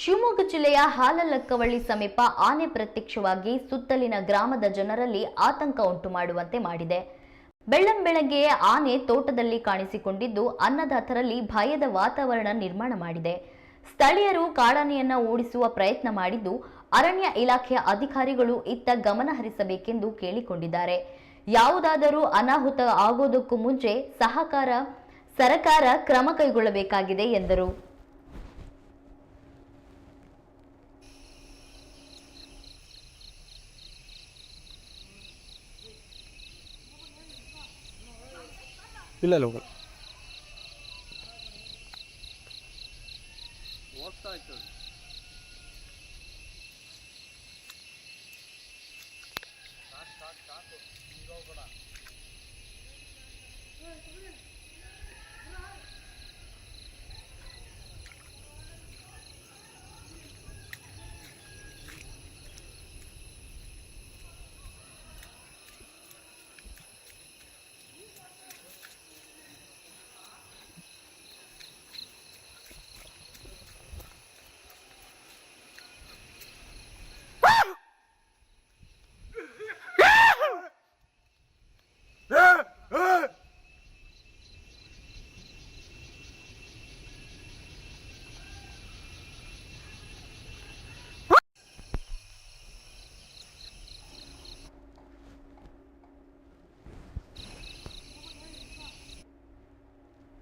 ಶಿವಮೊಗ್ಗ ಜಿಲ್ಲೆಯ ಹಾಲಲಕ್ಕವಳ್ಳಿ ಸಮೀಪ ಆನೆ ಪ್ರತ್ಯಕ್ಷವಾಗಿ ಸುತ್ತಲಿನ ಗ್ರಾಮದ ಜನರಲ್ಲಿ ಆತಂಕ ಉಂಟು ಮಾಡುವಂತೆ ಮಾಡಿದೆ. ಬೆಳ್ಳಂಬೆಳಗ್ಗೆಯೇ ಆನೆ ತೋಟದಲ್ಲಿ ಕಾಣಿಸಿಕೊಂಡಿದ್ದು ಅನ್ನದಾತರಲ್ಲಿ ಭಯದ ವಾತಾವರಣ ನಿರ್ಮಾಣ ಮಾಡಿದೆ. ಸ್ಥಳೀಯರು ಕಾಡಾನೆಯನ್ನ ಓಡಿಸುವ ಪ್ರಯತ್ನ ಮಾಡಿದ್ದು, ಅರಣ್ಯ ಇಲಾಖೆಯ ಅಧಿಕಾರಿಗಳು ಇತ್ತ ಗಮನ ಹರಿಸಬೇಕೆಂದು ಕೇಳಿಕೊಂಡಿದ್ದಾರೆ. ಯಾವುದಾದರೂ ಅನಾಹುತ ಆಗೋದಕ್ಕೂ ಮುಂಚೆ ಸಹಕಾರ, ಸರಕಾರ ಕ್ರಮ ಕೈಗೊಳ್ಳಬೇಕಾಗಿದೆ ಎಂದರು. ഇല്ല ലോക്കൽ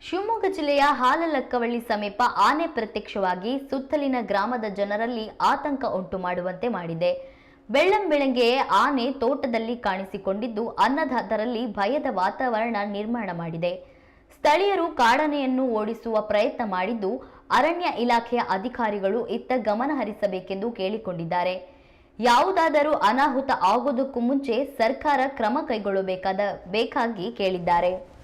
ಶಿವಮೊಗ್ಗ ಜಿಲ್ಲೆಯ ಹಾಲಲಕ್ಕವಳ್ಳಿ ಸಮೀಪ ಆನೆ ಪ್ರತ್ಯಕ್ಷವಾಗಿ ಸುತ್ತಲಿನ ಗ್ರಾಮದ ಜನರಲ್ಲಿ ಆತಂಕ ಉಂಟು ಮಾಡುವಂತೆ ಮಾಡಿದೆ. ಬೆಳ್ಳಂ ಬೆಳ್ಳಂಬೆಳಗ್ಗೆಯೇ ಆನೆ ತೋಟದಲ್ಲಿ ಕಾಣಿಸಿಕೊಂಡಿದ್ದು ಅನ್ನದಾತರಲ್ಲಿ ಭಯದ ವಾತಾವರಣ ನಿರ್ಮಾಣ ಮಾಡಿದೆ. ಸ್ಥಳೀಯರು ಕಾಡನೆಯನ್ನು ಓಡಿಸುವ ಪ್ರಯತ್ನ ಮಾಡಿದ್ದು ಅರಣ್ಯ ಇಲಾಖೆಯ ಅಧಿಕಾರಿಗಳು ಇತ್ತ ಗಮನ ಹರಿಸಬೇಕೆಂದು ಕೇಳಿಕೊಂಡಿದ್ದಾರೆ. ಯಾವುದಾದರೂ ಅನಾಹುತ ಆಗೋದಕ್ಕೂ ಮುಂಚೆ ಸರ್ಕಾರ ಕ್ರಮ ಕೈಗೊಳ್ಳಬೇಕಾದ ಬೇಕಾಗಿ ಕೇಳಿದ್ದಾರೆ.